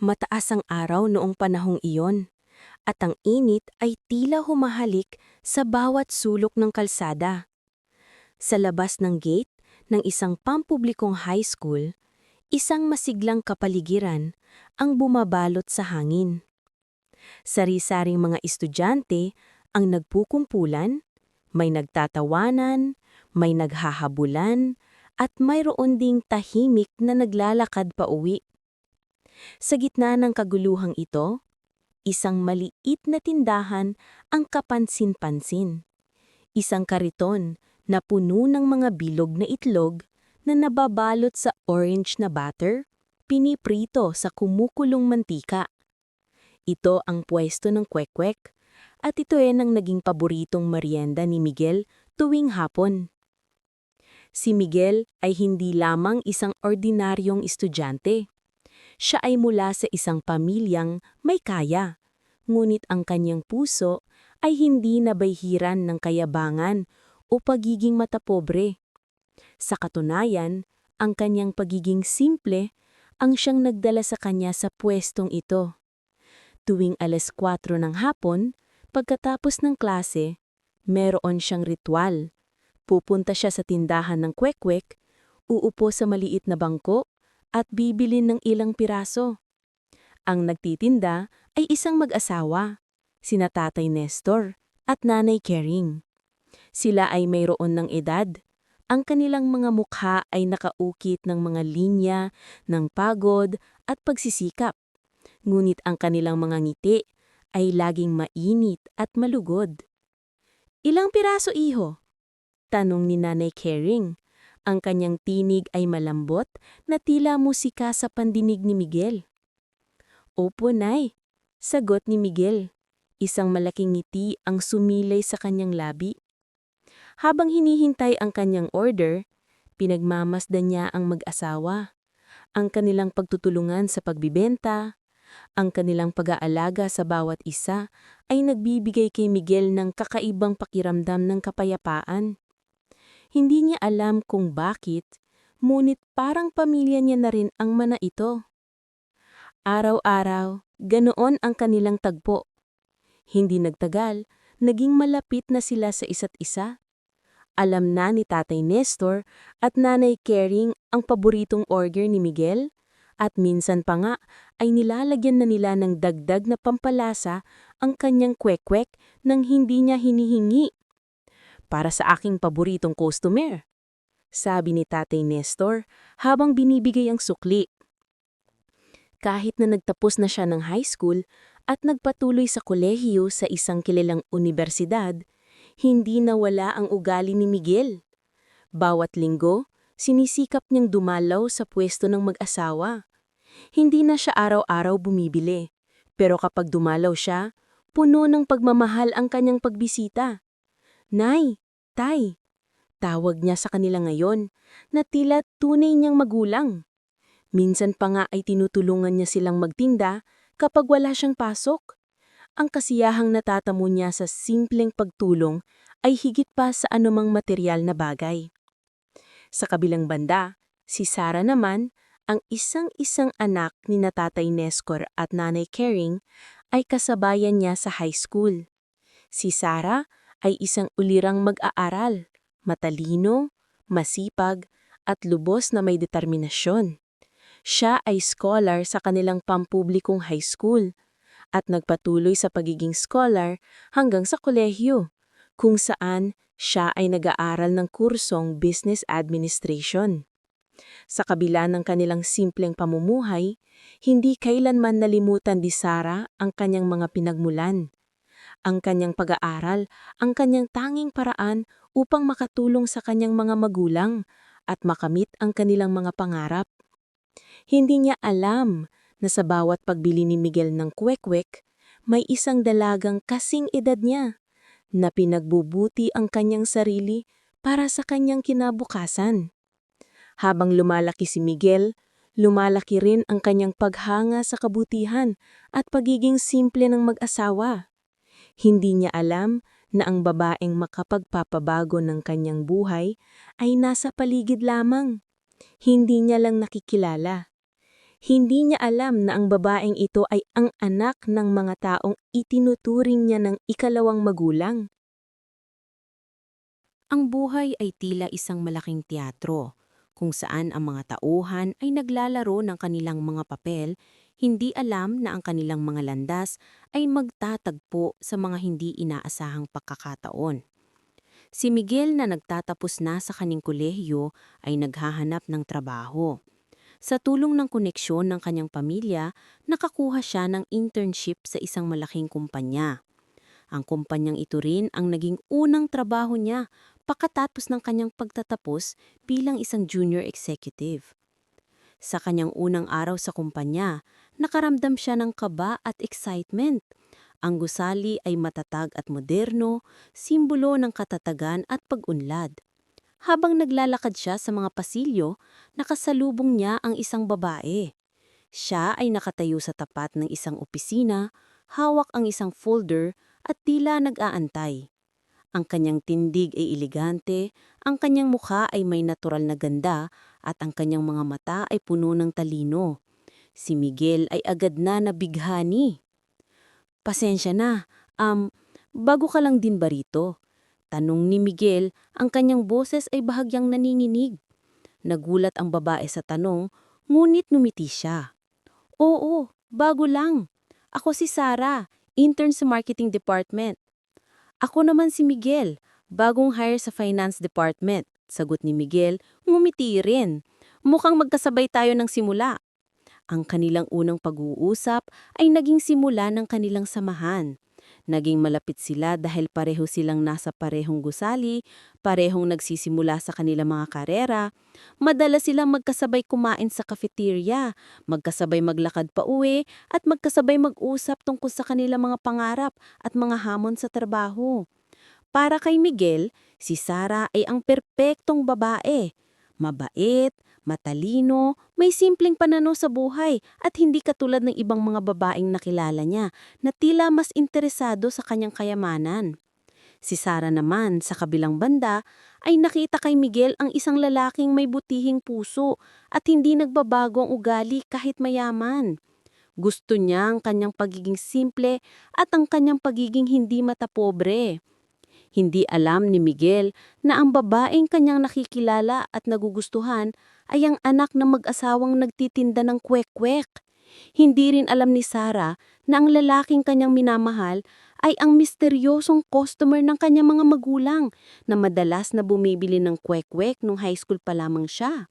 Mataas ang araw noong panahong iyon, at ang init ay tila humahalik sa bawat sulok ng kalsada. Sa labas ng gate ng isang pampublikong high school, isang masiglang kapaligiran ang bumabalot sa hangin. Sari-saring mga estudyante ang nagpukumpulan, may nagtatawanan, may naghahabulan, at mayroon ding tahimik na naglalakad pa uwi. Sa gitna ng kaguluhang ito, isang maliit na tindahan ang kapansin-pansin. Isang kariton na puno ng mga bilog na itlog na nababalot sa orange na butter, piniprito sa kumukulong mantika. Ito ang pwesto ng kwek-kwek at ito ay ang naging paboritong merienda ni Miguel tuwing hapon. Si Miguel ay hindi lamang isang ordinaryong estudyante. Siya ay mula sa isang pamilyang may kaya, ngunit ang kanyang puso ay hindi nabayhiran ng kayabangan o pagiging matapobre. Sa katunayan, ang kanyang pagiging simple ang siyang nagdala sa kanya sa pwestong ito. Tuwing alas 4 ng hapon, pagkatapos ng klase, meron siyang ritual Pupunta siya sa tindahan ng kwek-kwek, uupo sa maliit na bangko, at bibili ng ilang piraso. Ang nagtitinda ay isang mag-asawa, sina Tatay Nestor at Nanay Kering. Sila ay mayroon ng edad. Ang kanilang mga mukha ay nakaukit ng mga linya, ng pagod at pagsisikap. Ngunit ang kanilang mga ngiti ay laging mainit at malugod. Ilang piraso iho? Tanong ni Nanay Kering. Ang kanyang tinig ay malambot na tila musika sa pandinig ni Miguel. Opo, Nay. Sagot ni Miguel. Isang malaking ngiti ang sumilay sa kanyang labi. Habang hinihintay ang kanyang order, pinagmamasdan niya ang mag-asawa. Ang kanilang pagtutulungan sa pagbibenta, ang kanilang pag-aalaga sa bawat isa ay nagbibigay kay Miguel ng kakaibang pakiramdam ng kapayapaan. Hindi niya alam kung bakit, ngunit parang pamilya niya na rin ang mana ito. Araw-araw, ganoon ang kanilang tagpo. Hindi nagtagal, naging malapit na sila sa isa't isa. Alam na ni Tatay Nestor at Nanay Kering ang paboritong order ni Miguel at minsan pa nga ay nilalagyan na nila ng dagdag na pampalasa ang kanyang kwek-kwek nang hindi niya hinihingi para sa aking paboritong customer. Sabi ni Tatay Nestor habang binibigay ang sukli. Kahit na nagtapos na siya ng high school at nagpatuloy sa kolehiyo sa isang kilalang universidad, hindi nawala ang ugali ni Miguel. Bawat linggo, sinisikap niyang dumalaw sa pwesto ng mag-asawa. Hindi na siya araw-araw bumibili, pero kapag dumalaw siya, puno ng pagmamahal ang kanyang pagbisita. Nay, Tay, tawag niya sa kanila ngayon na tila tunay niyang magulang. Minsan pa nga ay tinutulungan niya silang magtinda kapag wala siyang pasok. Ang kasiyahang natatamo niya sa simpleng pagtulong ay higit pa sa anumang material na bagay. Sa kabilang banda, si Sara naman, ang isang-isang anak ni Natatay Nescor at Nanay Kering, ay kasabayan niya sa high school. Si Sara ay isang ulirang mag-aaral, matalino, masipag, at lubos na may determinasyon. Siya ay scholar sa kanilang pampublikong high school at nagpatuloy sa pagiging scholar hanggang sa kolehiyo, kung saan siya ay nag-aaral ng kursong Business Administration. Sa kabila ng kanilang simpleng pamumuhay, hindi kailanman nalimutan ni Sara ang kanyang mga pinagmulan ang kanyang pag-aaral, ang kanyang tanging paraan upang makatulong sa kanyang mga magulang at makamit ang kanilang mga pangarap. Hindi niya alam na sa bawat pagbili ni Miguel ng kwek-kwek, may isang dalagang kasing edad niya na pinagbubuti ang kanyang sarili para sa kanyang kinabukasan. Habang lumalaki si Miguel, lumalaki rin ang kanyang paghanga sa kabutihan at pagiging simple ng mag-asawa. Hindi niya alam na ang babaeng makapagpapabago ng kanyang buhay ay nasa paligid lamang. Hindi niya lang nakikilala. Hindi niya alam na ang babaeng ito ay ang anak ng mga taong itinuturing niya ng ikalawang magulang. Ang buhay ay tila isang malaking teatro, kung saan ang mga tauhan ay naglalaro ng kanilang mga papel, hindi alam na ang kanilang mga landas ay magtatagpo sa mga hindi inaasahang pagkakataon. Si Miguel na nagtatapos na sa kaning kolehiyo ay naghahanap ng trabaho. Sa tulong ng koneksyon ng kanyang pamilya, nakakuha siya ng internship sa isang malaking kumpanya. Ang kumpanyang ito rin ang naging unang trabaho niya pagkatapos ng kanyang pagtatapos bilang isang junior executive. Sa kanyang unang araw sa kumpanya, nakaramdam siya ng kaba at excitement. Ang gusali ay matatag at moderno, simbolo ng katatagan at pag-unlad. Habang naglalakad siya sa mga pasilyo, nakasalubong niya ang isang babae. Siya ay nakatayo sa tapat ng isang opisina, hawak ang isang folder at tila nag-aantay. Ang kanyang tindig ay elegante, ang kanyang mukha ay may natural na ganda, at ang kanyang mga mata ay puno ng talino. Si Miguel ay agad na nabighani. Pasensya na, um, bago ka lang din ba rito? Tanong ni Miguel, ang kanyang boses ay bahagyang naninginig. Nagulat ang babae sa tanong, ngunit numiti siya. Oo, bago lang. Ako si Sarah, intern sa marketing department. Ako naman si Miguel, bagong hire sa finance department. Sagot ni Miguel, ngumiti rin. Mukhang magkasabay tayo ng simula. Ang kanilang unang pag-uusap ay naging simula ng kanilang samahan. Naging malapit sila dahil pareho silang nasa parehong gusali, parehong nagsisimula sa kanilang mga karera. Madalas silang magkasabay kumain sa cafeteria, magkasabay maglakad pa uwi, at magkasabay mag-usap tungkol sa kanilang mga pangarap at mga hamon sa trabaho. Para kay Miguel, si Sara ay ang perpektong babae. Mabait, matalino, may simpleng pananaw sa buhay at hindi katulad ng ibang mga babaeng nakilala niya na tila mas interesado sa kanyang kayamanan. Si Sara naman, sa kabilang banda, ay nakita kay Miguel ang isang lalaking may butihing puso at hindi nagbabago ang ugali kahit mayaman. Gusto niya ang kanyang pagiging simple at ang kanyang pagiging hindi matapobre. Hindi alam ni Miguel na ang babaeng kanyang nakikilala at nagugustuhan ay ang anak ng mag-asawang nagtitinda ng kwek-kwek. Hindi rin alam ni Sarah na ang lalaking kanyang minamahal ay ang misteryosong customer ng kanyang mga magulang na madalas na bumibili ng kwek-kwek nung high school pa lamang siya.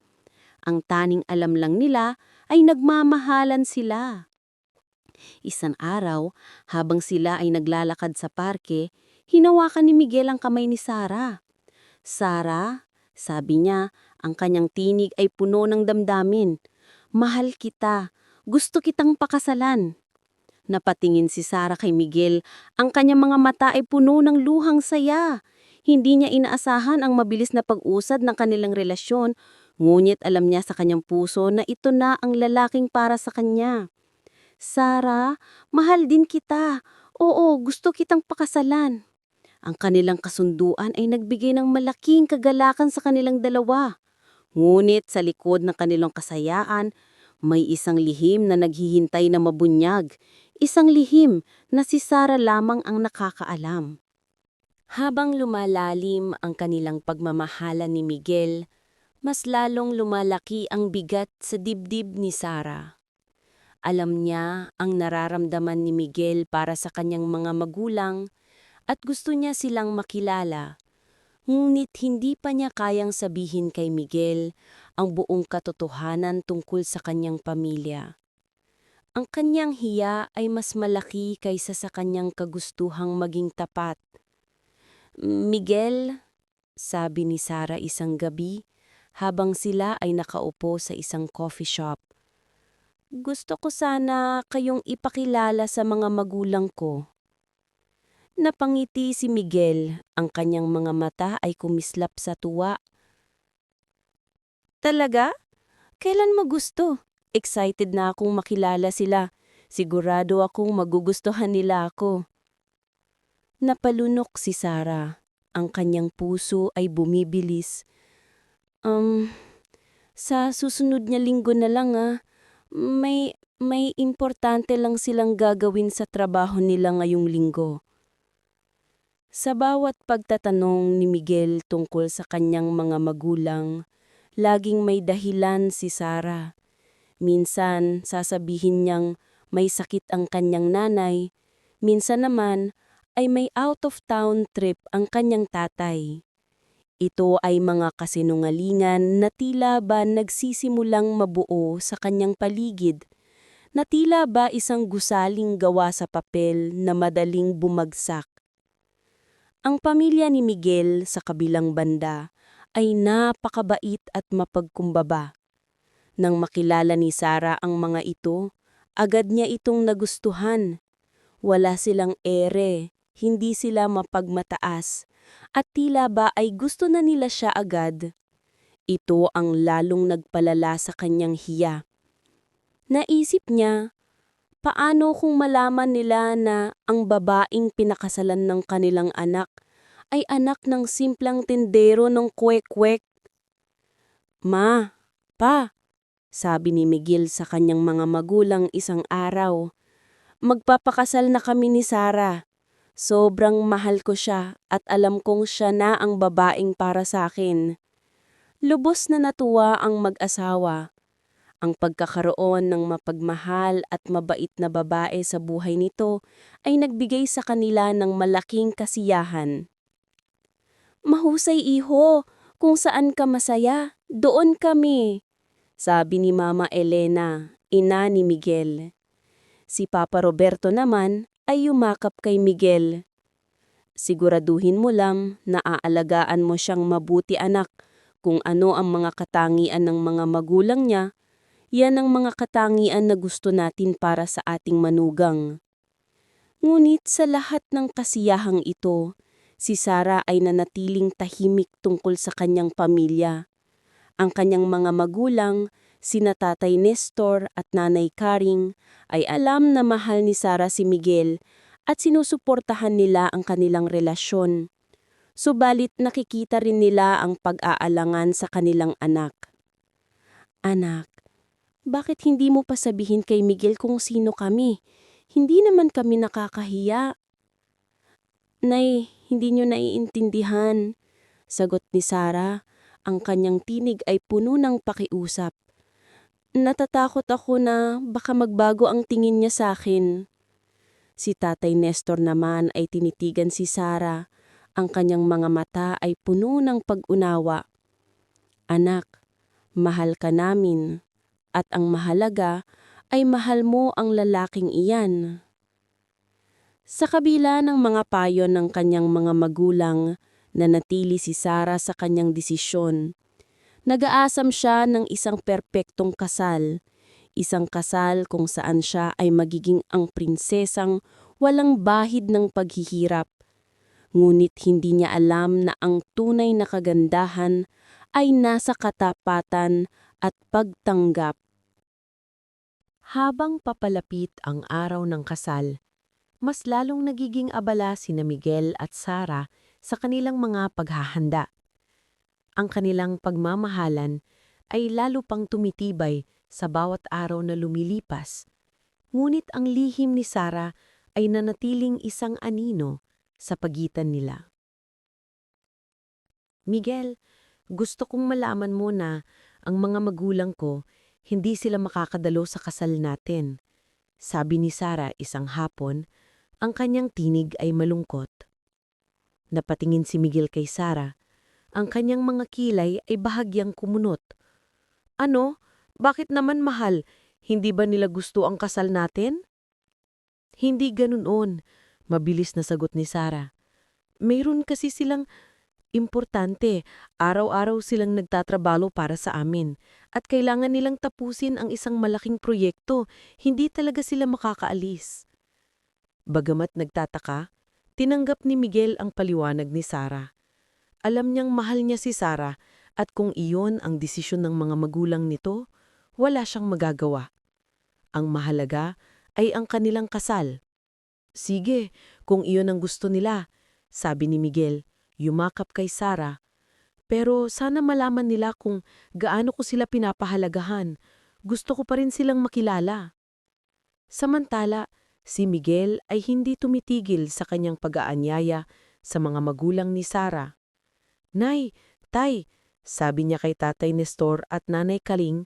Ang taning alam lang nila ay nagmamahalan sila. Isang araw, habang sila ay naglalakad sa parke, hinawakan ni Miguel ang kamay ni Sara. Sara, sabi niya, ang kanyang tinig ay puno ng damdamin. Mahal kita, gusto kitang pakasalan. Napatingin si Sara kay Miguel, ang kanyang mga mata ay puno ng luhang saya. Hindi niya inaasahan ang mabilis na pag-usad ng kanilang relasyon, ngunit alam niya sa kanyang puso na ito na ang lalaking para sa kanya. Sara, mahal din kita. Oo, gusto kitang pakasalan. Ang kanilang kasunduan ay nagbigay ng malaking kagalakan sa kanilang dalawa. Ngunit sa likod ng kanilang kasayaan, may isang lihim na naghihintay na mabunyag. Isang lihim na si Sara lamang ang nakakaalam. Habang lumalalim ang kanilang pagmamahalan ni Miguel, mas lalong lumalaki ang bigat sa dibdib ni Sara. Alam niya ang nararamdaman ni Miguel para sa kanyang mga magulang at gusto niya silang makilala. Ngunit hindi pa niya kayang sabihin kay Miguel ang buong katotohanan tungkol sa kanyang pamilya. Ang kanyang hiya ay mas malaki kaysa sa kanyang kagustuhang maging tapat. Miguel, sabi ni Sara isang gabi habang sila ay nakaupo sa isang coffee shop. Gusto ko sana kayong ipakilala sa mga magulang ko. Napangiti si Miguel, ang kanyang mga mata ay kumislap sa tuwa. Talaga? Kailan mo gusto? Excited na akong makilala sila. Sigurado akong magugustuhan nila ako. Napalunok si Sarah. Ang kanyang puso ay bumibilis. Um, sa susunod niya linggo na lang ah. May, may importante lang silang gagawin sa trabaho nila ngayong linggo. Sa bawat pagtatanong ni Miguel tungkol sa kanyang mga magulang, laging may dahilan si Sara. Minsan, sasabihin niyang may sakit ang kanyang nanay, minsan naman ay may out-of-town trip ang kanyang tatay. Ito ay mga kasinungalingan na tila ba nagsisimulang mabuo sa kanyang paligid, na tila ba isang gusaling gawa sa papel na madaling bumagsak. Ang pamilya ni Miguel sa kabilang banda ay napakabait at mapagkumbaba. Nang makilala ni Sara ang mga ito, agad niya itong nagustuhan. Wala silang ere, hindi sila mapagmataas, at tila ba ay gusto na nila siya agad. Ito ang lalong nagpalala sa kanyang hiya. Naisip niya, paano kung malaman nila na ang babaeng pinakasalan ng kanilang anak ay anak ng simplang tindero ng kwek-kwek? Ma, pa, sabi ni Miguel sa kanyang mga magulang isang araw, magpapakasal na kami ni Sarah. Sobrang mahal ko siya at alam kong siya na ang babaeng para sa akin. Lubos na natuwa ang mag-asawa. Ang pagkakaroon ng mapagmahal at mabait na babae sa buhay nito ay nagbigay sa kanila ng malaking kasiyahan. Mahusay iho, kung saan ka masaya, doon kami, sabi ni Mama Elena, ina ni Miguel. Si Papa Roberto naman ay yumakap kay Miguel. Siguraduhin mo lang na aalagaan mo siyang mabuti anak kung ano ang mga katangian ng mga magulang niya, yan ang mga katangian na gusto natin para sa ating manugang. Ngunit sa lahat ng kasiyahang ito, si Sara ay nanatiling tahimik tungkol sa kanyang pamilya. Ang kanyang mga magulang, sina Tatay Nestor at Nanay Karing, ay alam na mahal ni Sara si Miguel at sinusuportahan nila ang kanilang relasyon. Subalit nakikita rin nila ang pag-aalangan sa kanilang anak. Anak, bakit hindi mo pa sabihin kay Miguel kung sino kami? Hindi naman kami nakakahiya. Nay, hindi niyo naiintindihan. Sagot ni Sara, ang kanyang tinig ay puno ng pakiusap. Natatakot ako na baka magbago ang tingin niya sa akin. Si Tatay Nestor naman ay tinitigan si Sara. Ang kanyang mga mata ay puno ng pag-unawa. Anak, mahal ka namin. At ang mahalaga ay mahal mo ang lalaking iyan. Sa kabila ng mga payo ng kanyang mga magulang, nanatili si Sara sa kanyang desisyon. Nag-aasam siya ng isang perpektong kasal, isang kasal kung saan siya ay magiging ang prinsesang walang bahid ng paghihirap. Ngunit hindi niya alam na ang tunay na kagandahan ay nasa katapatan at pagtanggap. Habang papalapit ang araw ng kasal, mas lalong nagiging abala sina Miguel at Sara sa kanilang mga paghahanda. Ang kanilang pagmamahalan ay lalo pang tumitibay sa bawat araw na lumilipas. Ngunit ang lihim ni Sara ay nanatiling isang anino sa pagitan nila. Miguel, gusto kong malaman mo na ang mga magulang ko hindi sila makakadalo sa kasal natin. Sabi ni Sara isang hapon, ang kanyang tinig ay malungkot. Napatingin si Miguel kay Sara. Ang kanyang mga kilay ay bahagyang kumunot. Ano? Bakit naman mahal? Hindi ba nila gusto ang kasal natin? Hindi ganoon, mabilis na sagot ni Sara. Mayroon kasi silang importante, araw-araw silang nagtatrabaho para sa amin at kailangan nilang tapusin ang isang malaking proyekto, hindi talaga sila makakaalis. Bagamat nagtataka, tinanggap ni Miguel ang paliwanag ni Sara. Alam niyang mahal niya si Sara at kung iyon ang desisyon ng mga magulang nito, wala siyang magagawa. Ang mahalaga ay ang kanilang kasal. Sige, kung iyon ang gusto nila, sabi ni Miguel, yumakap kay Sara. Pero sana malaman nila kung gaano ko sila pinapahalagahan. gusto ko pa rin silang makilala. Samantala, si Miguel ay hindi tumitigil sa kanyang pag-aanyaya sa mga magulang ni Sara. Nay, Tay, sabi niya kay Tatay Nestor at Nanay Kaling,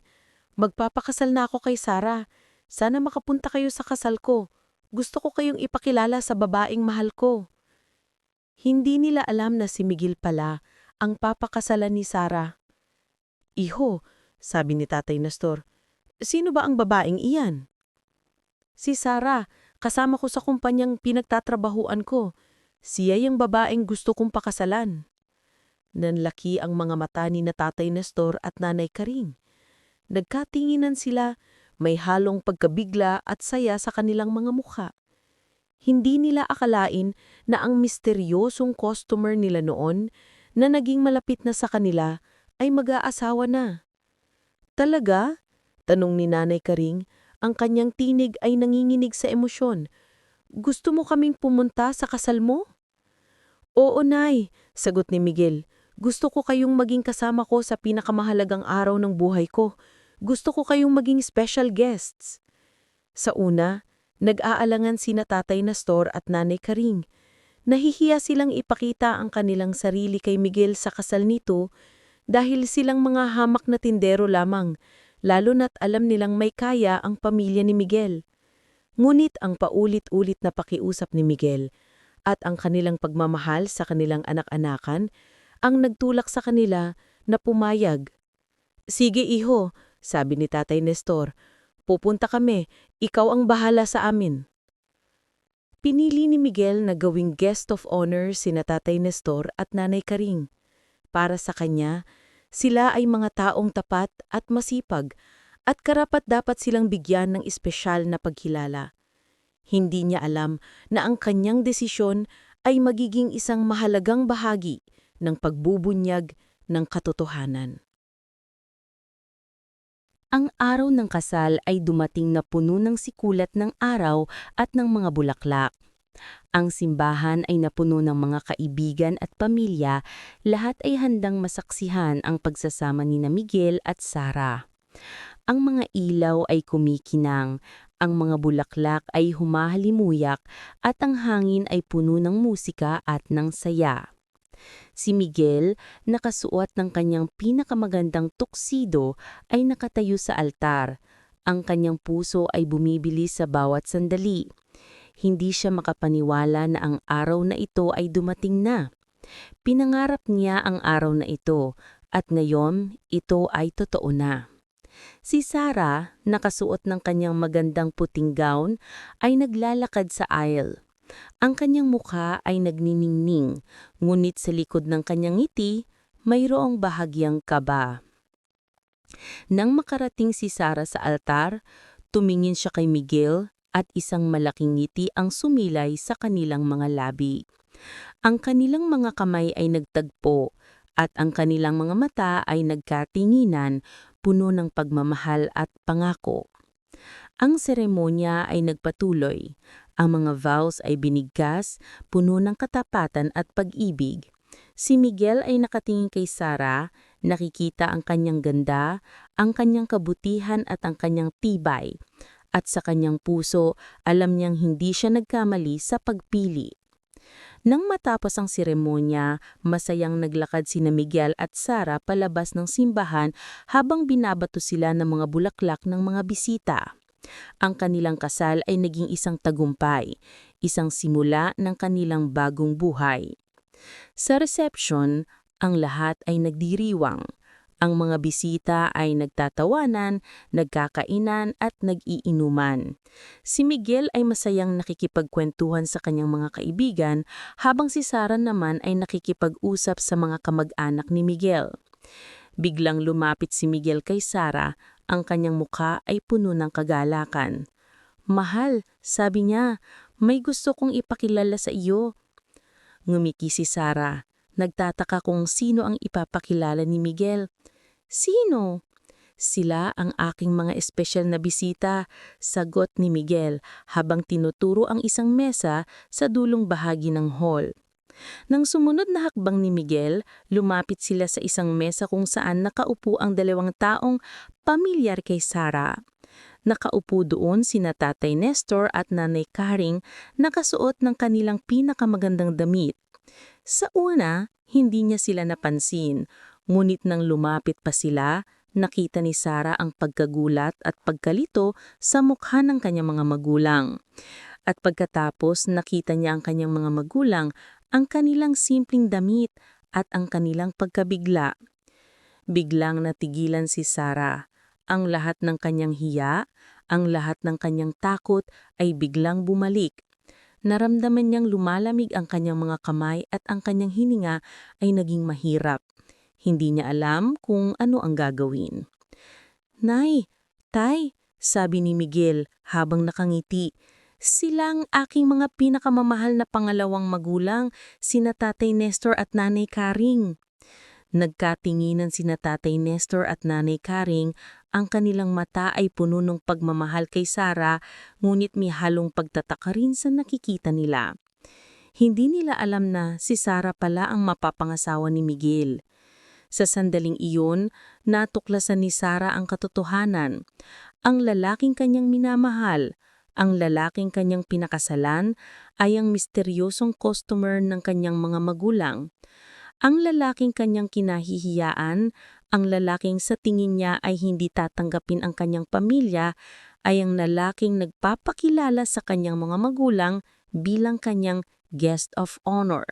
magpapakasal na ako kay Sara. Sana makapunta kayo sa kasal ko. Gusto ko kayong ipakilala sa babaeng mahal ko. Hindi nila alam na si Miguel pala ang papakasalan ni Sara. Iho, sabi ni Tatay Nestor, sino ba ang babaeng iyan? Si Sara, kasama ko sa kumpanyang pinagtatrabahuan ko. Siya yung babaeng gusto kong pakasalan. Nanlaki ang mga mata ni na Tatay Nestor at Nanay Karing. Nagkatinginan sila, may halong pagkabigla at saya sa kanilang mga mukha. Hindi nila akalain na ang misteryosong customer nila noon na naging malapit na sa kanila ay mag-aasawa na. Talaga? Tanong ni Nanay Karing, ang kanyang tinig ay nanginginig sa emosyon. Gusto mo kaming pumunta sa kasal mo? Oo, Nay, sagot ni Miguel. Gusto ko kayong maging kasama ko sa pinakamahalagang araw ng buhay ko. Gusto ko kayong maging special guests. Sa una, nag-aalangan sina Tatay Nestor at Nanay Karing. Nahihiya silang ipakita ang kanilang sarili kay Miguel sa kasal nito dahil silang mga hamak na tindero lamang lalo na't alam nilang may kaya ang pamilya ni Miguel. Ngunit ang paulit-ulit na pakiusap ni Miguel at ang kanilang pagmamahal sa kanilang anak-anakan ang nagtulak sa kanila na pumayag. Sige iho, sabi ni Tatay Nestor, pupunta kami, ikaw ang bahala sa amin. Pinili ni Miguel na gawing guest of honor sina Tatay Nestor at Nanay Karing. Para sa kanya, sila ay mga taong tapat at masipag at karapat dapat silang bigyan ng espesyal na pagkilala. Hindi niya alam na ang kanyang desisyon ay magiging isang mahalagang bahagi ng pagbubunyag ng katotohanan. Ang araw ng kasal ay dumating na puno ng sikulat ng araw at ng mga bulaklak. Ang simbahan ay napuno ng mga kaibigan at pamilya, lahat ay handang masaksihan ang pagsasama ni na Miguel at Sara. Ang mga ilaw ay kumikinang, ang mga bulaklak ay humahalimuyak at ang hangin ay puno ng musika at ng saya. Si Miguel, nakasuot ng kanyang pinakamagandang tuksido, ay nakatayo sa altar. Ang kanyang puso ay bumibili sa bawat sandali hindi siya makapaniwala na ang araw na ito ay dumating na. Pinangarap niya ang araw na ito at ngayon ito ay totoo na. Si Sarah, nakasuot ng kanyang magandang puting gown, ay naglalakad sa aisle. Ang kanyang mukha ay nagniningning, ngunit sa likod ng kanyang ngiti, mayroong bahagyang kaba. Nang makarating si Sarah sa altar, tumingin siya kay Miguel at isang malaking ngiti ang sumilay sa kanilang mga labi. Ang kanilang mga kamay ay nagtagpo at ang kanilang mga mata ay nagkatinginan puno ng pagmamahal at pangako. Ang seremonya ay nagpatuloy. Ang mga vows ay binigkas, puno ng katapatan at pag-ibig. Si Miguel ay nakatingin kay Sara, nakikita ang kanyang ganda, ang kanyang kabutihan at ang kanyang tibay at sa kanyang puso alam niyang hindi siya nagkamali sa pagpili. Nang matapos ang seremonya, masayang naglakad sina Miguel at Sara palabas ng simbahan habang binabato sila ng mga bulaklak ng mga bisita. Ang kanilang kasal ay naging isang tagumpay, isang simula ng kanilang bagong buhay. Sa reception, ang lahat ay nagdiriwang. Ang mga bisita ay nagtatawanan, nagkakainan at nag-iinuman. Si Miguel ay masayang nakikipagkwentuhan sa kanyang mga kaibigan habang si Sara naman ay nakikipag-usap sa mga kamag-anak ni Miguel. Biglang lumapit si Miguel kay Sara, ang kanyang mukha ay puno ng kagalakan. Mahal, sabi niya, may gusto kong ipakilala sa iyo. Ngumiki si Sara. Nagtataka kung sino ang ipapakilala ni Miguel. Sino? Sila ang aking mga espesyal na bisita, sagot ni Miguel habang tinuturo ang isang mesa sa dulong bahagi ng hall. Nang sumunod na hakbang ni Miguel, lumapit sila sa isang mesa kung saan nakaupo ang dalawang taong pamilyar kay Sarah. Nakaupo doon sina Tatay Nestor at Nanay Karing nakasuot ng kanilang pinakamagandang damit. Sa una, hindi niya sila napansin, ngunit nang lumapit pa sila, nakita ni Sarah ang pagkagulat at pagkalito sa mukha ng kanyang mga magulang. At pagkatapos nakita niya ang kanyang mga magulang, ang kanilang simpleng damit at ang kanilang pagkabigla. Biglang natigilan si Sarah. Ang lahat ng kanyang hiya, ang lahat ng kanyang takot ay biglang bumalik. Naramdaman niyang lumalamig ang kanyang mga kamay at ang kanyang hininga ay naging mahirap. Hindi niya alam kung ano ang gagawin. Nay, Tay, sabi ni Miguel habang nakangiti, silang aking mga pinakamamahal na pangalawang magulang, sina Tatay Nestor at Nanay Karing. Nagkatinginan sina Tatay Nestor at Nanay Karing, ang kanilang mata ay puno ng pagmamahal kay Sara, ngunit may halong pagtataka rin sa nakikita nila. Hindi nila alam na si Sara pala ang mapapangasawa ni Miguel. Sa sandaling iyon, natuklasan ni Sara ang katotohanan. Ang lalaking kanyang minamahal, ang lalaking kanyang pinakasalan, ay ang misteryosong customer ng kanyang mga magulang. Ang lalaking kanyang kinahihiyaan, ang lalaking sa tingin niya ay hindi tatanggapin ang kanyang pamilya, ay ang lalaking nagpapakilala sa kanyang mga magulang bilang kanyang guest of honor.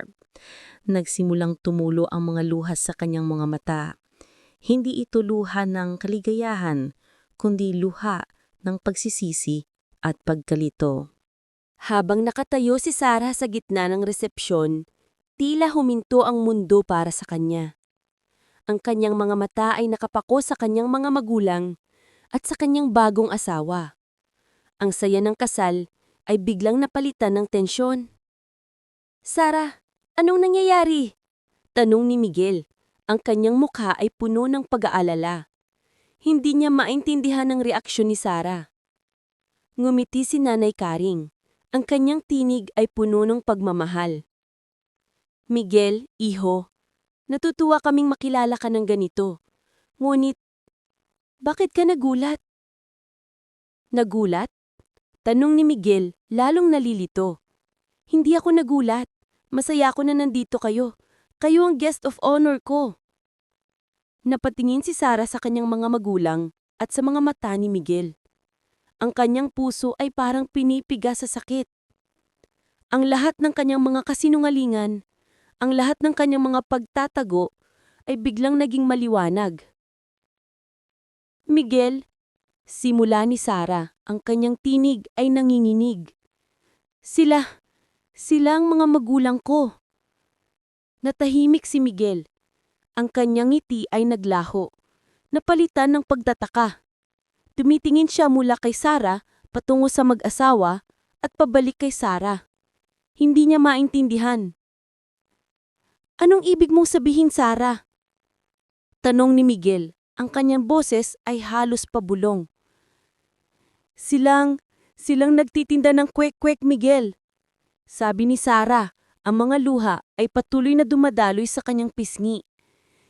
Nagsimulang tumulo ang mga luhas sa kanyang mga mata. Hindi ito luha ng kaligayahan, kundi luha ng pagsisisi at pagkalito. Habang nakatayo si Sarah sa gitna ng resepsyon, tila huminto ang mundo para sa kanya. Ang kanyang mga mata ay nakapako sa kanyang mga magulang at sa kanyang bagong asawa. Ang saya ng kasal ay biglang napalitan ng tensyon. Sarah, anong nangyayari? Tanong ni Miguel. Ang kanyang mukha ay puno ng pag-aalala. Hindi niya maintindihan ang reaksyon ni Sarah. Ngumiti si Nanay Karing. Ang kanyang tinig ay puno ng pagmamahal. Miguel, iho, natutuwa kaming makilala ka ng ganito. Ngunit, bakit ka nagulat? Nagulat? Tanong ni Miguel, lalong nalilito. Hindi ako nagulat. Masaya ako na nandito kayo. Kayo ang guest of honor ko. Napatingin si Sarah sa kanyang mga magulang at sa mga mata ni Miguel. Ang kanyang puso ay parang pinipiga sa sakit. Ang lahat ng kanyang mga kasinungalingan, ang lahat ng kanyang mga pagtatago ay biglang naging maliwanag. Miguel, simula ni Sarah, ang kanyang tinig ay nanginginig. Sila, sila ang mga magulang ko. Natahimik si Miguel. Ang kanyang ngiti ay naglaho, napalitan ng pagtataka. Tumitingin siya mula kay Sarah patungo sa mag-asawa at pabalik kay Sarah. Hindi niya maintindihan. Anong ibig mong sabihin, Sarah? Tanong ni Miguel. Ang kanyang boses ay halos pabulong. Silang, silang nagtitinda ng kwek-kwek, Miguel. Sabi ni Sarah, ang mga luha ay patuloy na dumadaloy sa kanyang pisngi.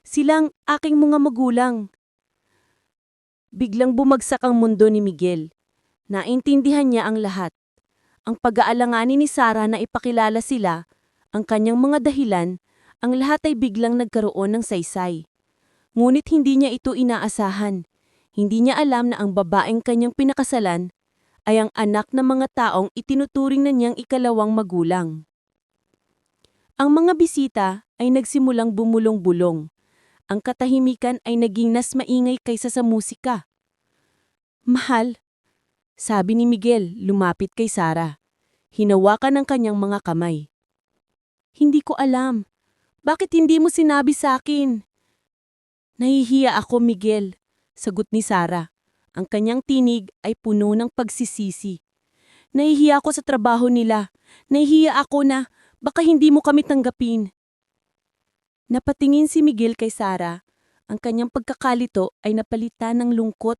Silang aking mga magulang. Biglang bumagsak ang mundo ni Miguel. Naintindihan niya ang lahat. Ang pag-aalanganin ni Sarah na ipakilala sila, ang kanyang mga dahilan, ang lahat ay biglang nagkaroon ng saysay. Ngunit hindi niya ito inaasahan. Hindi niya alam na ang babaeng kanyang pinakasalan ay ang anak ng mga taong itinuturing na niyang ikalawang magulang. Ang mga bisita ay nagsimulang bumulong-bulong. Ang katahimikan ay naging nas maingay kaysa sa musika. Mahal, sabi ni Miguel lumapit kay Sarah. Hinawakan ng kanyang mga kamay. Hindi ko alam. Bakit hindi mo sinabi sa akin? Nahihiya ako, Miguel, sagot ni Sarah. Ang kanyang tinig ay puno ng pagsisisi. Nahihiya ako sa trabaho nila. Nahihiya ako na baka hindi mo kami tanggapin. Napatingin si Miguel kay Sarah. Ang kanyang pagkakalito ay napalitan ng lungkot.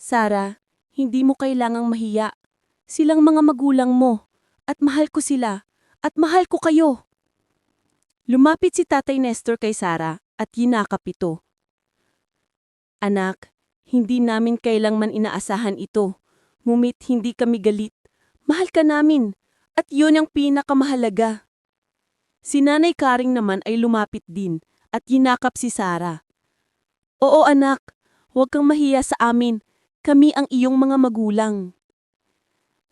Sarah, hindi mo kailangang mahiya. Silang mga magulang mo. At mahal ko sila. At mahal ko kayo. Lumapit si Tatay Nestor kay Sara at yinakap ito. Anak, hindi namin kailanman inaasahan ito. Ngunit hindi kami galit. Mahal ka namin. At yun ang pinakamahalaga. Si Nanay Karing naman ay lumapit din at yinakap si Sara. Oo anak, huwag kang mahiya sa amin. Kami ang iyong mga magulang.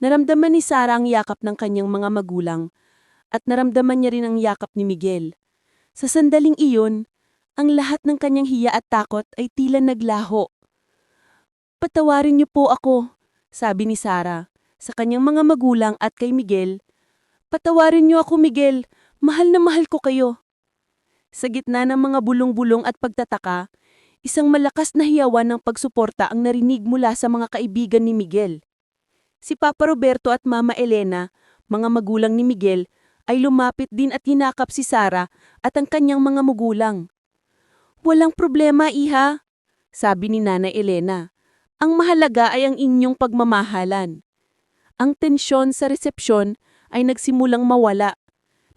Naramdaman ni Sara ang yakap ng kanyang mga magulang at naramdaman niya rin ang yakap ni Miguel. Sa sandaling iyon, ang lahat ng kanyang hiya at takot ay tila naglaho. Patawarin niyo po ako, sabi ni Sara sa kanyang mga magulang at kay Miguel. Patawarin niyo ako Miguel, mahal na mahal ko kayo. Sa gitna ng mga bulong-bulong at pagtataka, isang malakas na hiyawan ng pagsuporta ang narinig mula sa mga kaibigan ni Miguel. Si Papa Roberto at Mama Elena, mga magulang ni Miguel, ay lumapit din at hinakap si Sara at ang kanyang mga magulang. Walang problema, iha, sabi ni Nanay Elena. Ang mahalaga ay ang inyong pagmamahalan. Ang tensyon sa resepsyon ay nagsimulang mawala.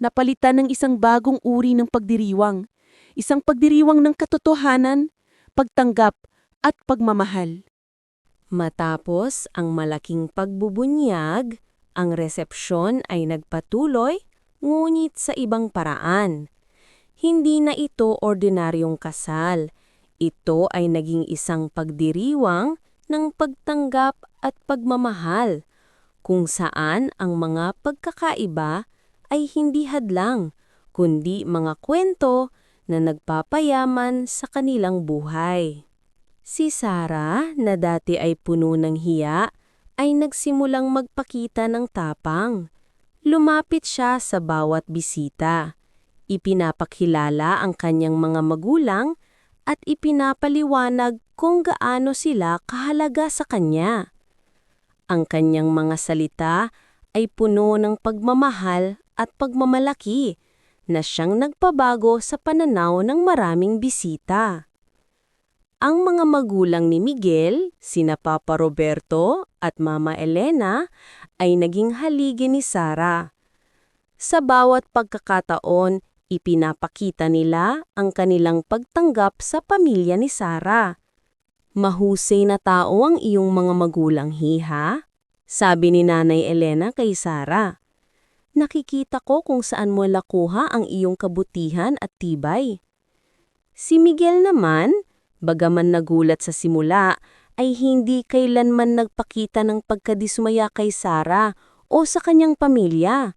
Napalitan ng isang bagong uri ng pagdiriwang. Isang pagdiriwang ng katotohanan, pagtanggap at pagmamahal. Matapos ang malaking pagbubunyag, ang resepsyon ay nagpatuloy ngunit sa ibang paraan. Hindi na ito ordinaryong kasal. Ito ay naging isang pagdiriwang ng pagtanggap at pagmamahal, kung saan ang mga pagkakaiba ay hindi hadlang, kundi mga kwento na nagpapayaman sa kanilang buhay. Si Sarah, na dati ay puno ng hiya, ay nagsimulang magpakita ng tapang. Lumapit siya sa bawat bisita. Ipinapakilala ang kanyang mga magulang at ipinapaliwanag kung gaano sila kahalaga sa kanya. Ang kanyang mga salita ay puno ng pagmamahal at pagmamalaki na siyang nagpabago sa pananaw ng maraming bisita. Ang mga magulang ni Miguel, sina Papa Roberto at Mama Elena, ay naging haligi ni Sara. Sa bawat pagkakataon, ipinapakita nila ang kanilang pagtanggap sa pamilya ni Sara. Mahusay na tao ang iyong mga magulang, hiha? Sabi ni Nanay Elena kay Sara. Nakikita ko kung saan mo lakuha ang iyong kabutihan at tibay. Si Miguel naman, bagaman nagulat sa simula, ay hindi kailanman nagpakita ng pagkadismaya kay Sara o sa kanyang pamilya.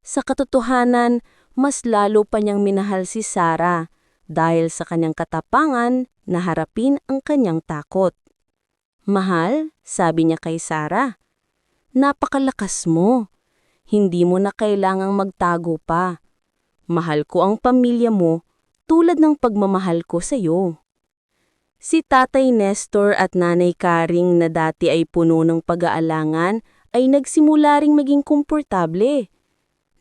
Sa katotohanan, mas lalo pa niyang minahal si Sara dahil sa kanyang katapangan na harapin ang kanyang takot. Mahal, sabi niya kay Sara, napakalakas mo. Hindi mo na kailangang magtago pa. Mahal ko ang pamilya mo tulad ng pagmamahal ko sa iyo. Si Tatay Nestor at Nanay Karing na dati ay puno ng pag-aalangan ay nagsimula ring maging komportable.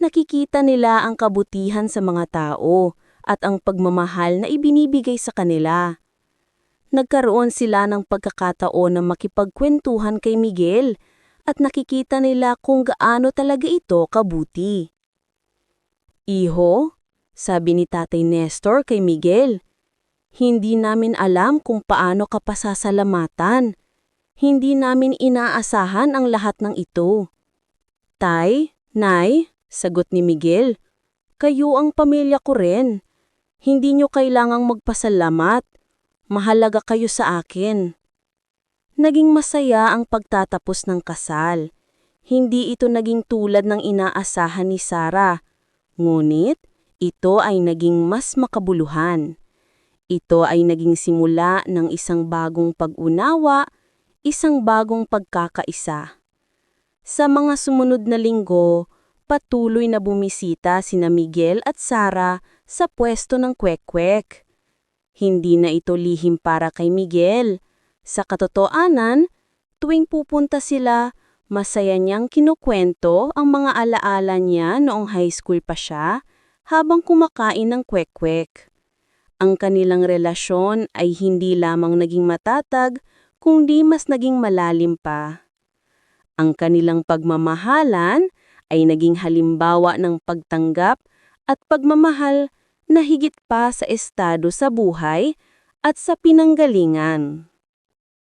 Nakikita nila ang kabutihan sa mga tao at ang pagmamahal na ibinibigay sa kanila. Nagkaroon sila ng pagkakataon na makipagkwentuhan kay Miguel at nakikita nila kung gaano talaga ito kabuti. Iho, sabi ni Tatay Nestor kay Miguel, hindi namin alam kung paano ka pasasalamatan. Hindi namin inaasahan ang lahat ng ito. Tay, Nay, sagot ni Miguel, kayo ang pamilya ko rin. Hindi nyo kailangang magpasalamat. Mahalaga kayo sa akin. Naging masaya ang pagtatapos ng kasal. Hindi ito naging tulad ng inaasahan ni Sarah. Ngunit, ito ay naging mas makabuluhan. Ito ay naging simula ng isang bagong pag-unawa, isang bagong pagkakaisa. Sa mga sumunod na linggo, patuloy na bumisita sina Miguel at Sara sa pwesto ng kwek-kwek. Hindi na ito lihim para kay Miguel. Sa katotoanan, tuwing pupunta sila, masaya niyang kinukwento ang mga alaala niya noong high school pa siya habang kumakain ng kwek-kwek. Ang kanilang relasyon ay hindi lamang naging matatag, kundi mas naging malalim pa. Ang kanilang pagmamahalan ay naging halimbawa ng pagtanggap at pagmamahal na higit pa sa estado sa buhay at sa pinanggalingan.